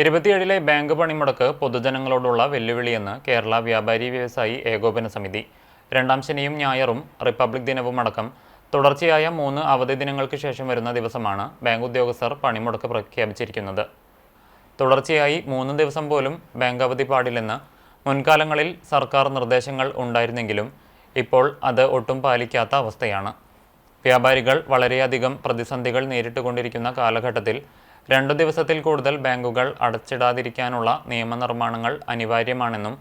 ഇരുപത്തിയേഴിലെ bank പണിമുടക്ക് പൊതുജനങ്ങളോടുള്ള വെല്ലുവിളിയെന്ന് കേരള വ്യാപാരി വ്യവസായി ഏകോപന സമിതി. രണ്ടാം ശനിയും ഞായറും റിപ്പബ്ലിക് ദിനവും അടക്കം തുടർച്ചയായ മൂന്ന് അവധി ദിനങ്ങൾക്ക് ശേഷം വരുന്ന ദിവസമാണ് ബാങ്ക് ഉദ്യോഗസ്ഥർ പണിമുടക്ക് പ്രഖ്യാപിച്ചിരിക്കുന്നത്. തുടർച്ചയായി മൂന്ന് ദിവസം പോലും ബാങ്ക് അവധി പാടില്ലെന്ന് മുൻകാലങ്ങളിൽ സർക്കാർ നിർദ്ദേശങ്ങൾ ഉണ്ടായിരുന്നെങ്കിലും ഇപ്പോൾ അത് ഒട്ടും പാലിക്കാത്ത അവസ്ഥയാണ്. വ്യാപാരികൾ വളരെയധികം പ്രതിസന്ധികൾ നേരിട്ടുകൊണ്ടിരിക്കുന്ന കാലഘട്ടത്തിൽ രണ്ടു ദിവസത്തിൽ കൂടുതൽ ബാങ്കുകൾ അടച്ചിടാതിരിക്കാനുള്ള നിയമനിർമ്മാണങ്ങൾ അനിവാര്യമാണെന്നും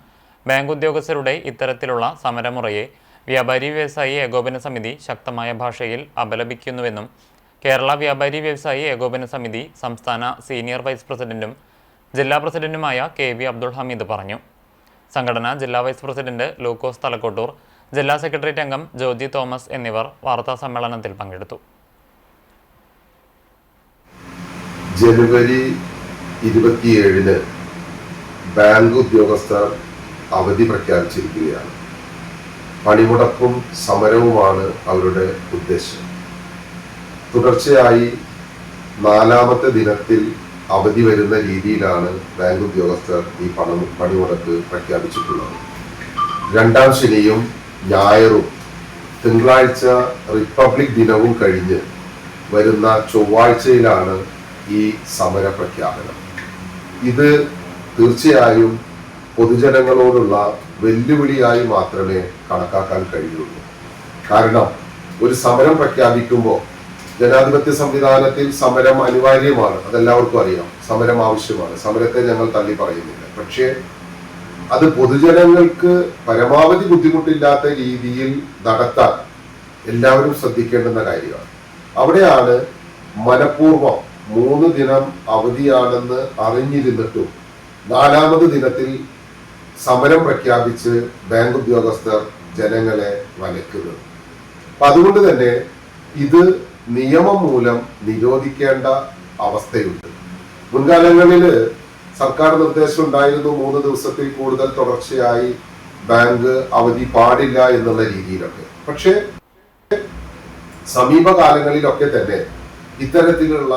ബാങ്ക് ഉദ്യോഗസ്ഥരുടെ ഇത്തരത്തിലുള്ള സമരമുറയെ വ്യാപാരി വ്യവസായി ഏകോപന സമിതി ശക്തമായ ഭാഷയിൽ അപലപിക്കുന്നുവെന്നും കേരള വ്യാപാരി വ്യവസായി ഏകോപന സമിതി സംസ്ഥാന സീനിയർ വൈസ് പ്രസിഡന്റും ജില്ലാ പ്രസിഡന്റുമായ കെ വി അബ്ദുൾ ഹമീദ് പറഞ്ഞു. സംഘടന ജില്ലാ വൈസ് പ്രസിഡന്റ് ലൂക്കോസ് തലക്കോട്ടൂർ ജില്ലാ സെക്രട്ടേറിയറ്റ് അംഗം ജോജി തോമസ് എന്നിവർ വാർത്താ സമ്മേളനത്തിൽ പങ്കെടുത്തു. ജനുവരി ഇരുപത്തിയേഴിന് ബാങ്ക് ഉദ്യോഗസ്ഥർ അവധി പ്രഖ്യാപിച്ചിരിക്കുകയാണ്. പണിമുടക്കും സമരവുമാണ് അവരുടെ ഉദ്ദേശം. തുടർച്ചയായി നാലാമത്തെ ദിനത്തിൽ അവധി വരുന്ന രീതിയിലാണ് ബാങ്ക് ഉദ്യോഗസ്ഥർ ഈ പണം പണിമുടക്ക് പ്രഖ്യാപിച്ചിട്ടുള്ളത്. രണ്ടാം ശനിയും ഞായറും തിങ്കളാഴ്ച റിപ്പബ്ലിക് ദിനവും കഴിഞ്ഞ് വരുന്ന ചൊവ്വാഴ്ചയിലാണ് ഈ സമര പ്രഖ്യാപനം ഇത് തീർച്ചയായും പൊതുജനങ്ങളോടുള്ള വെല്ലുവിളിയായി മാത്രമേ കണക്കാക്കാൻ കഴിയുള്ളൂ. കാരണം ഒരു സമരം പ്രഖ്യാപിക്കുമ്പോൾ ജനാധിപത്യ സംവിധാനത്തിൽ സമരം അനിവാര്യമാണ് അതെല്ലാവർക്കും അറിയാം. സമരം ആവശ്യമാണ്. സമരത്തെ ഞങ്ങൾ തള്ളി പറയുന്നില്ല. പക്ഷേ അത് പൊതുജനങ്ങൾക്ക് പരമാവധി ബുദ്ധിമുട്ടില്ലാത്ത രീതിയിൽ നടത്താൻ എല്ലാവരും ശ്രദ്ധിക്കേണ്ടുന്ന കാര്യമാണ്. അവിടെയാണ് മനഃപൂർവം മൂന്ന് ദിനം അവധിയാണെന്ന് അറിഞ്ഞിരുന്നിട്ടും നാലാമത് ദിനത്തിൽ സമരം പ്രഖ്യാപിച്ച് ബാങ്ക് ഉദ്യോഗസ്ഥർ ജനങ്ങളെ വലയ്ക്കുന്നത്. അപ്പൊ അതുകൊണ്ട് തന്നെ ഇത് നിയമം മൂലം നിരോധിക്കേണ്ട അവസ്ഥയുണ്ട്. മുൻകാലങ്ങളിൽ സർക്കാർ നിർദ്ദേശം ഉണ്ടായിരുന്നു മൂന്ന് ദിവസത്തിൽ കൂടുതൽ തുടർച്ചയായി ബാങ്ക് അവധി പാടില്ല എന്നുള്ള രീതിയിലൊക്കെ. പക്ഷേ സമീപകാലങ്ങളിലൊക്കെ തന്നെ ഇത്തരത്തിലുള്ള